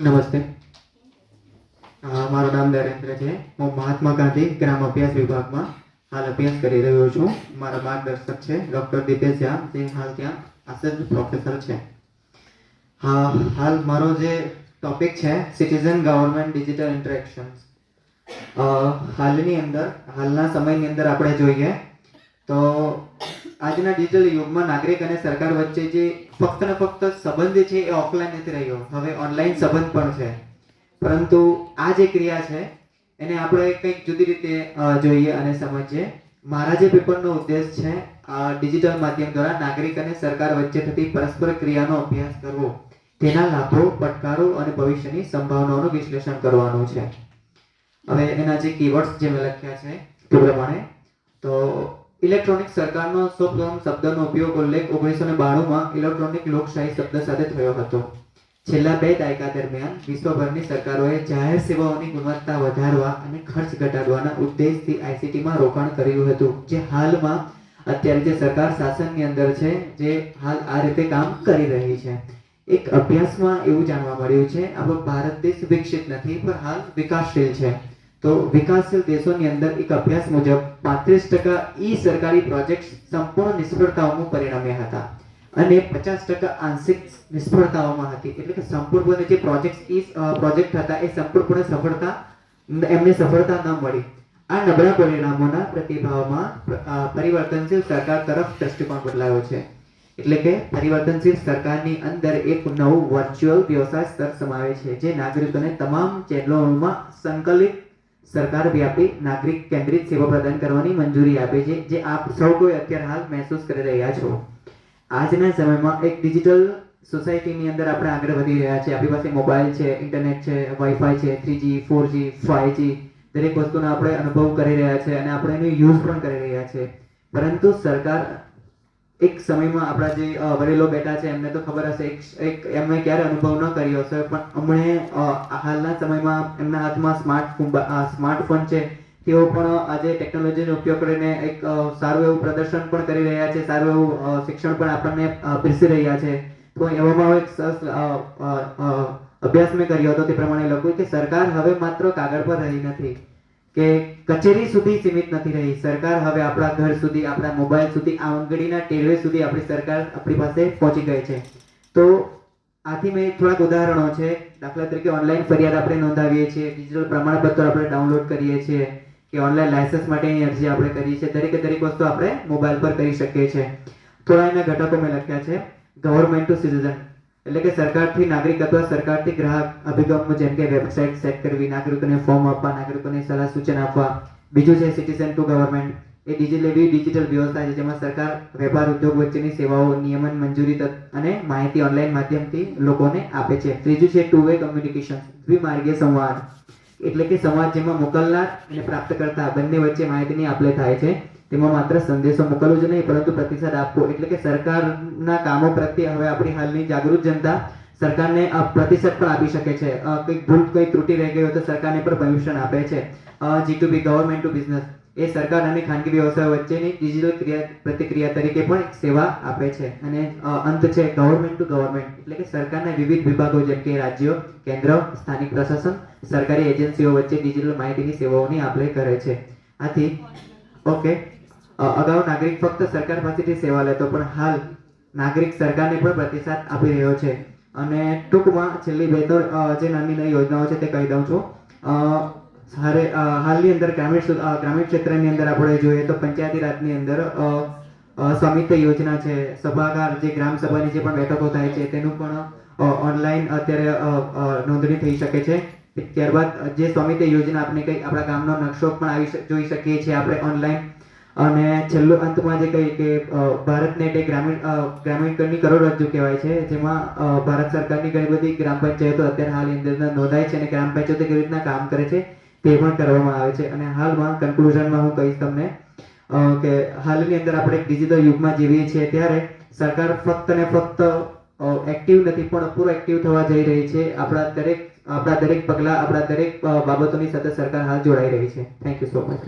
નમસ્તે. મારું નામ નરેન્દ્ર છે. હું મહાત્મા ગાંધી ગ્રામ અભ્યાસ વિભાગમાં હાલ અભ્યાસ કરી રહ્યો છું. મારા માર્ગદર્શક છે ડૉક્ટર દીપેશ ઝા. જે હાલ ત્યાં આસિસ્ટન્ટ પ્રોફેસર છે. હા, હાલ મારો જે ટોપિક છે, સિટીઝન ગવર્મેન્ટ ડિજિટલ ઇન્ટરેક્શન્સ. હાલની અંદર, હાલના સમયની અંદર આપણે જોઈએ તો આજના ડિજિટલ યુગમાં નાગરિક અને સરકાર વચ્ચે જે ફક્ત ને ફક્ત સંબંધ છે એ ઓફલાઈન નથી રહ્યો. હવે ઓનલાઈન સંબંધ પણ છે. પરંતુ આ જે ક્રિયા છે, એને આપણે કંઈક જુદી રીતે જોઈએ અને સમજીએ. મારા જે પેપરનો ઉદ્દેશ છે ડિજિટલ માધ્યમ દ્વારા નાગરિક અને સરકાર વચ્ચે થતી પરસ્પર ક્રિયાનો અભ્યાસ કરવો. તેના લાભો, પડકારો અને ભવિષ્યની સંભાવનાઓનું વિશ્લેષણ કરવાનું છે. હવે એના જે કીવર્ડ્સ જે મેં લખ્યા છે, તે પ્રમાણે, તો ઇલેક્ટ્રોનિક સરકારનો સૌપ્રથમ શબ્દનો ઉપયોગ ઉલ્લેખ ઓગણીસો ને બાણુંમાં ઇલેક્ટ્રોનિક લોકશાહી શબ્દ સાથે થયો હતો. છેલ્લા બે દાયકા દરમિયાન વિશ્વભરની સરકારોએ જાહેર સેવાઓની ગુણવત્તા વધારવા અને ખર્ચ ઘટાડવાના ઉદ્દેશથી આઈસીટીમાં રોકાણ કર્યું હતું, જે હાલમાં અત્યારે જે સરકાર શાસનની અંદર છે, જે હાલ આ રીતે કામ કરી રહી છે. એક અભ્યાસમાં એવું જાણવા મળ્યું છે આપણો ભારત દેશ વિકસિત નથી, પણ હાલ વિકાસશીલ છે. તો વિકાસશીલ દેશોની અંદર એક અભ્યાસ મુજબ પાંત્રીસ ટકા ઈ સરકારી પ્રોજેક્ટ સંપૂર્ણ નિષ્ફળતાઓમાં પરિણમ્યા હતા અને પચાસ ટકા આંશિક નિષ્ફળતાઓમાં હતી. એટલે કે સંપૂર્ણપણે જે પ્રોજેક્ટ ઈ પ્રોજેક્ટ હતા એ સંપૂર્ણપણે સફળતા એમને સફળતા ન મળી. આ નબળા પરિણામોના પ્રતિભાવમાં પરિવર્તનશીલ સરકાર તરફ દ્રષ્ટિકોણ બદલાયો છે. એટલે કે પરિવર્તનશીલ સરકારની અંદર એક નવું વર્ચ્યુઅલ વ્યવસાય સ્તર સમાવે છે, જે નાગરિકોને તમામ ચેનલોમાં સંકલિત સરકાર વ્યાપી નાગરિક કેન્દ્રિત સેવા પ્રદાન કરવાની મંજૂરી આપે છે, જે આપ સૌ કોઈ અત્યારે હાલ મહેસૂસ કરી રહ્યા છો. આજના સમયમાં એક ડિજિટલ સોસાયટીની અંદર આપણે આગળ વધી રહ્યા છે આપણી પાસે મોબાઈલ છે ઇન્ટરનેટ છે વાઈફાઈ છે થ્રીજી ફોરજી ફાઈવજી દરેક વસ્તુનો આપણે અનુભવ કરી રહ્યા છે અને આપણે એનો યુઝ પણ કરી રહ્યા છે પરંતુ સરકાર એક સમયમાં આપણા જે વડીલો બેઠા છે, એમને તો ખબર હશે, એક એક એમને ક્યારે અનુભવ ન કર્યો હશે, પણ હમણે હાલના સમયમાં એમના હાથમાં સ્માર્ટ સ્માર્ટફોન છે. તેઓ પણ આજે ટેકનોલોજીનો ઉપયોગ કરીને એક સારું એવું પ્રદર્શન પણ કરી રહ્યા છે, સારું એવું શિક્ષણ પણ આપણને પીરસી રહ્યા છે. તો એવામાં એક સરસ અભ્યાસ મેં કર્યો હતો તે પ્રમાણે લખ્યું કે સરકાર હવે માત્ર કાગળ પર રહી નથી. કે કચેરી સુધી સીમિત નથી રહી. સરકાર હવે આપણા ઘર સુધી, આપણા મોબાઈલ સુધી આંગળીના ટેરવે સુધી આપણી સરકાર આપણી પાસે પહોંચી ગઈ છે. તો આથી મેં થોડાક ઉદાહરણો છે. દાખલા તરીકે ઓનલાઈન ફરિયાદ આપણે નોંધાવીએ છીએ, ડિજિટલ પ્રમાણપત્ર આપણે ડાઉનલોડ કરીએ છીએ, કે ઓનલાઈન લાયસન્સ માટેની અરજી આપણે કરીએ છીએ. દરેકે દરેક વસ્તુ આપણે મોબાઈલ પર કરી શકીએ છીએ. થોડા એના ઘટકો મેં લખ્યા છે. ગવર્મેન્ટ ટુ સિટીઝન એટલે કે સરકારથી નાગરિક અથવા સરકારથી ગ્રાહક અભિગમ જેમ કે વેબસાઇટ સેટ કરવી, નાગરિકોને ફોર્મ આપવા, નાગરિકોને સલાહ સૂચન આપવા, બીજું છે સિટીઝન ટુ ગવર્મેન્ટ એ ડિજિટલ, એવી ડિજિટલ વ્યવસ્થા છે જેમાં સરકાર, વેપાર, ઉદ્યોગ વચ્ચેની સેવાઓ, નિયમન, મંજૂરી તક અને માહિતી ઓનલાઈન માધ્યમથી લોકોને આપે છે. ત્રીજું છે ટુ વે કમ્યુનિકેશન દ્વિમાર્ગીય સંવાદ. એટલે કે સંવાદ જેમાં મોકલનાર અને પ્રાપ્તકર્તા બંને વચ્ચે માહિતીની આપલે થાય છે. તેમાં માત્ર સંદેશો મોકલવો જ નહીં, પરંતુ પ્રતિસાદ આપવો. એટલે કે સરકારના કામો પ્રત્યે હવે આપણી હાલની જાગૃત જનતા સરકારને પ્રતિસાદ પણ આપી શકે છે. કંઈક ભૂલ, કંઈક ત્રુટી રહી ગઈ હોય તો સરકારને પણ પરમિશન આપે છે. G to B government to business એ સરકાર અને ખાનગી વ્યવસાય વચ્ચેની ડિજિટલ ક્રિયા, પ્રતિક્રિયા તરીકે પણ સેવા આપે છે. અને અંત છે ગવર્મેન્ટ ટુ ગવર્મેન્ટ એટલે કે સરકારના વિવિધ વિભાગો જેમ કે રાજ્યો, કેન્દ્ર, સ્થાનિક પ્રશાસન, સરકારી એજન્સીઓ વચ્ચે ડિજિટલ માહિતીની સેવાઓની આપલે કરે છે. આથી ઓકે અગાઉ નાગરિક ફક્ત સરકાર પાસેથી સેવા લેતો, પણ હાલ નાગરિક સરકારને પણ પ્રતિસાદ આપી રહ્યો છે. અને ટૂંકમાં છેલ્લી બે ત્રણ જે નાની નાની યોજનાઓ છે તે કહી દઉં છું. હારે હાલની અંદર ગ્રામીણ ગ્રામીણ ક્ષેત્રની અંદર આપણે જોઈએ તો પંચાયતી રાજની અંદર સ્વામિત્વ યોજના છે, સભાગાર જે ગ્રામ સભાની જે પણ બેઠકો થાય છે તેનું પણ ઓનલાઈન અત્યારે નોંધણી થઈ શકે છે. ત્યારબાદ જે સ્વામિત્વ યોજના આપણે કઈ આપણા ગામનો નકશો પણ આવી જોઈ શકીએ છીએ આપણે ઓનલાઈન અને છેલ્લો અંતમાં જે કહી કે ભારતને ભારતનેટ એ ગ્રામીણ અ, ગ્રામીણ કરની કરોડરજ્જુ કહેવાય છે જેમાં ભારત સરકારની ઘણી બધી ગ્રામ પંચાયતો અત્યારે હાલની અંદર નોંધાય છે અને ગ્રામ પંચાયતો કેવી રીતના કામ કરે છે તે પણ કરવામાં આવે છે. અને હાલમાં કન્ક્લુઝનમાં હું કહીશ તમને કે હાલની અંદર આપણે ડિજિટલ યુગમાં જીવીએ છીએ ત્યારે સરકાર ફક્ત ને ફક્ત એક્ટિવ નથી પણ પૂરો એક્ટિવ થવા જઈ રહી છે. આપણા દરેક આપણા દરેક પગલાં આપણા દરેક બાબતોની સાથે સરકાર હાલ જોડાઈ રહી છે. Thank you so much